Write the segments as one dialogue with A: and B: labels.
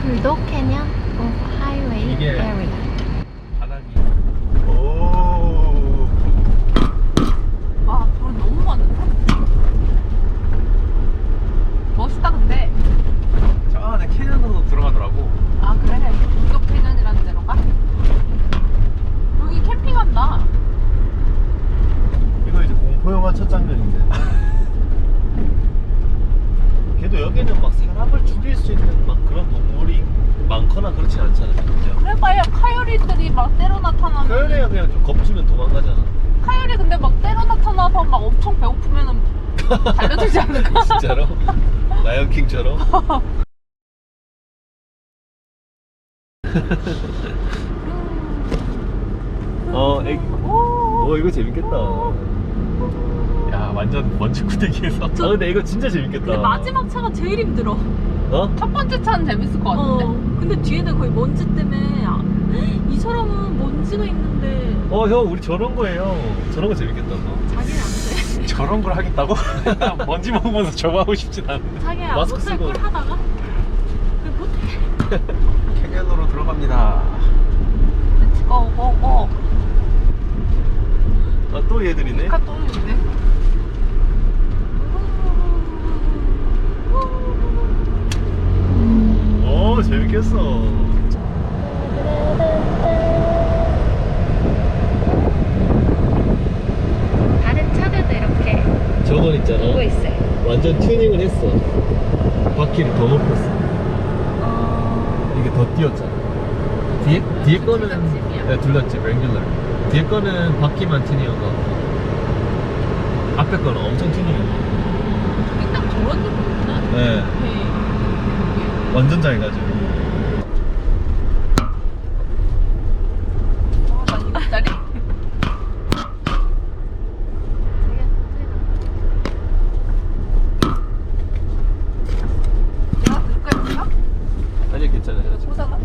A: 불독 캐년 of highway
B: 이게-
A: area.
B: 바닥이. 오.
C: 와, 돌 너무 많은데? 멋있다, 근데.
B: 저 안에 캐년으로 들어가더라고.
C: 아, 그래? 북쪽 캐년이라는 데로 가? 여기 캠핑한다.
B: 이거 이제 공포 영화 첫 장면인데. 걔도 여기는 막 사람을 죽일 수 있는 막 그런 동물이 많거나 그렇진 않잖아요. 그죠?
C: 그래봐야 카요리들이 막 때로 나타나면.
B: 그래야 그냥 좀 겁주면 도망가잖아.
C: 카요리 근데 막 때로 나타나서 막 엄청 배고프면은 달려들지 않을까?
B: 진짜로? 라이언킹처럼? 어, 애기.
C: 오.
B: 오, 이거 재밌겠다. 야, 완전 먼지 구데기에서. 아, 근데 이거 진짜 재밌겠다.
D: 근데 마지막 차가 제일 힘들어.
B: 어?
C: 첫 번째 차는 재밌을 것 같은데.
D: 어. 근데 뒤에는 거의 먼지 때문에 아, 이 사람은 먼지가 있는데
B: 어, 형, 우리 저런 거예요. 저런 거 재밌겠다. 너.
D: 자기는 안 돼.
B: 저런 걸 하겠다고? 먼지 먹으면서 저거 하고 싶진 않은데.
D: 자기가
B: 마스크 쓰고.
D: 걸 하다가 그 못해.
B: 캐년으로 들어갑니다.
C: 고, 고, 고.
B: 아, 또 얘들이네.
C: 아까 또 있네.
B: 어, 재밌겠어.
A: 다른 차들도 이렇게
B: 저건 있잖아.
A: 오고 있어요.
B: 완전 튜닝을 했어. 바퀴를 더 높였어. 이게 더 뛰었잖아. 뒤에 뒤에 거는
C: 둘다 집이야?
B: 네, 둘다 집 랭귤러. 뒤에 거는 바퀴만 튜닝하고 앞에 거는 엄청 튜닝해.
C: 딱 저런 느낌이구나.
B: 네,
C: 네.
B: 완전 잘 가지고.
C: 아, 난 이거짜리. 내가 들까 있어?
B: 아니 괜찮아요. 지금.
C: 호사가?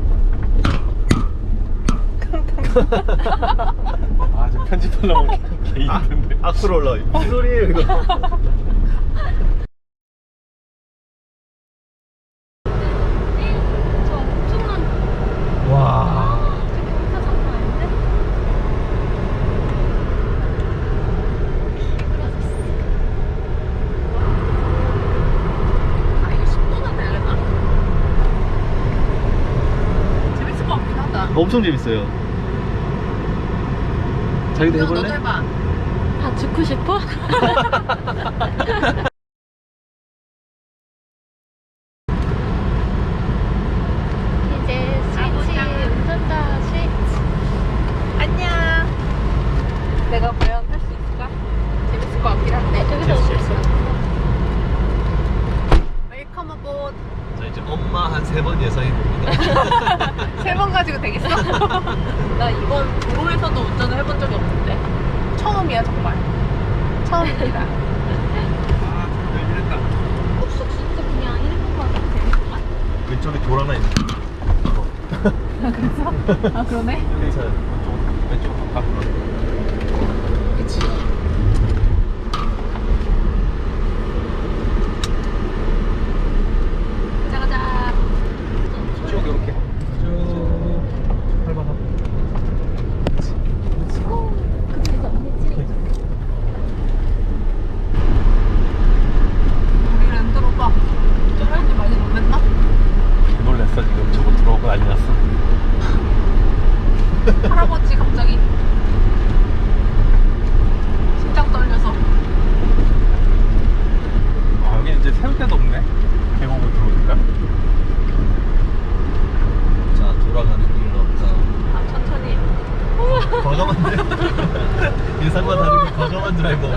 B: 아, 저 편집하려면 개, 개 힘든데. 아, 악플 올라. 무슨 소리예요 이거?
D: 저 엄청난
B: 와.
D: 저 경사 장난 아닌데?
C: 아, 이거 10도나 되려나? 재밌을 것 같긴 하다.
B: 엄청 재밌어요. 자기도 해볼래?
C: 해봐.
D: 다 죽고 싶어?
A: 이제 스위치 운전자 스위치.
C: 안녕. 내가 과연 할 수 있을까? 재밌을 것 같긴 한데.
A: 저기서 올수 있어.
C: 웰컴 어보드.
B: 자 이제 엄마 한 세 번 예상해 봅니다.
C: 세 번 가지고 되겠어? 나 도로에서도 운전을 해본 적이 없는데. 처음이야, 정말. 처음입니다.
B: 아.
D: 쑥쑥 진짜 그냥 1분만 되는 거
B: 왼쪽에 돌 하나 있네.
C: 아, 그러네?
B: 괜찮아요. 왼쪽 밖으로.
C: 그치. 가자, 가자.
B: 쭉 이렇게. 쭉. 활발하고.
D: 그래서 언니 찌
C: 우리 랜드로버 쫄라인지 많이 놀랬나?
B: 놀랬어 지금 저거 들어오고 난리 났어.
C: 할아버지 갑자기 심장 떨려서
B: 아 여기 이제 세울 데도 없네. 계곡을 들어오니까. 자 돌아가는 길은 없다.
C: 아 천천히
B: 과감한데? 예상과 다르게 과감한 드라이버.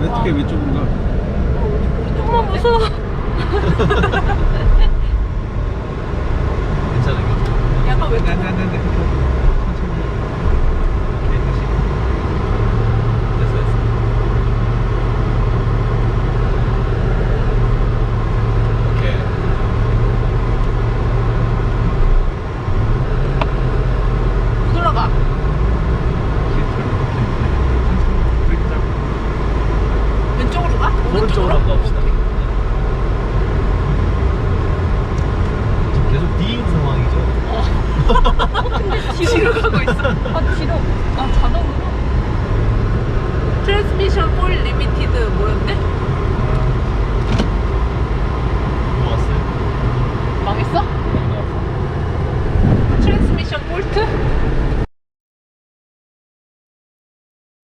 B: 왜 어떻게 왼쪽인가?
D: 정말 무서워.
B: 괜찮아 이거.
C: 약간 왜
B: 네네네네. 천천히. 오케이 다시. 됐어 됐어. 오케이.
C: 못 올라가
B: 길 별로 그렇게 없네. 천천히. 브레이크 잡고.
C: 왼쪽으로 가? 뒤로 가고 있어.
D: 아 뒤로 아 자동으로
C: 트랜스미션 폴 리미티드 뭐였대?
B: 좋았어요.
C: 망했어? 트랜스미션 폴트?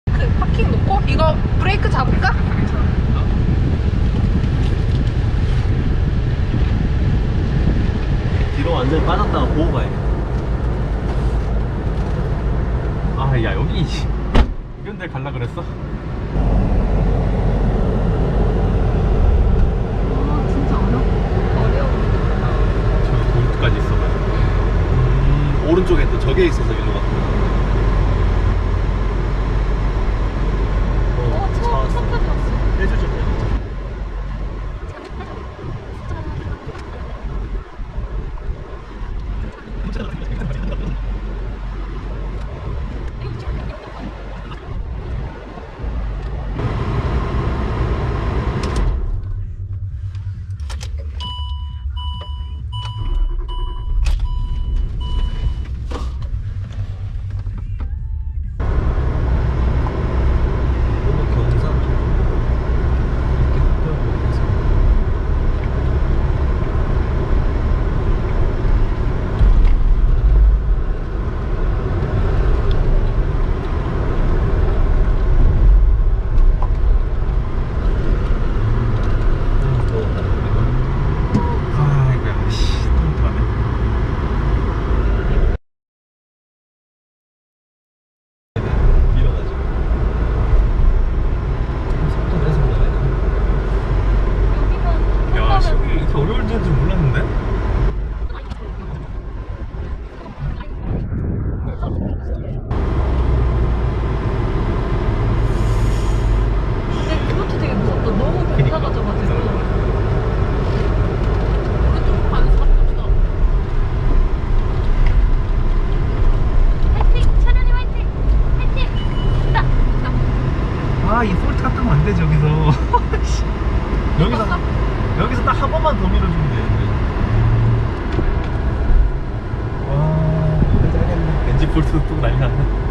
C: 그 파킹 놓고 이거 브레이크 잡을까?
B: 뒤로 완전히 빠졌다가 보고 가야겠다. 아, 야, 여기 이런 데 갈라 그랬어?
D: 아 진짜 어려워 어려워
B: 저기 돌까지 있어가지고. 음, 오른쪽에 또 저게 있어서 일로 갔구나.
D: 어 차, 차까지 왔어
B: 해주죠, 해주죠. 너무 경상 이렇게 흡혈을 해서 음, 더웠다. 아이고야, 씨, 똥하네 밀어가지고. 속도 내서 올라가야 돼.
D: 여기만
B: 야, 시험이 이렇게 어려울 줄은 몰랐는데?
D: 근데 그것도 되게 무섭다 너무 경사가져가지고
C: 오른쪽 가는 사람도 없어.
A: 화이팅! 차련이 화이팅! 화이팅! 나!
B: 아, 이 폴트 갔다면 안 되지. 여기서, 번만 더 밀어주면 되는데. 와. 왠지 폴트도 또 난리 났네.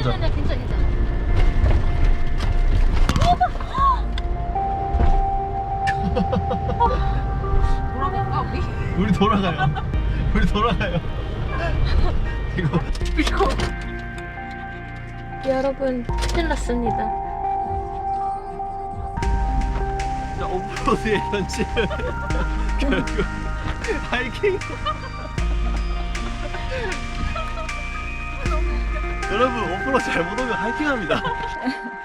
A: 괜찮아, 괜찮아, 괜찮아.
C: 돌아갈까 우리?
B: 우리 돌아가요. 우리 돌아가요. 이거
C: 이거
A: 여러분, 큰일 났습니다.
B: 진짜 오프로드의 현실. 결국 하이킹. 여러분 오프로드 잘못 오면 하이킹합니다.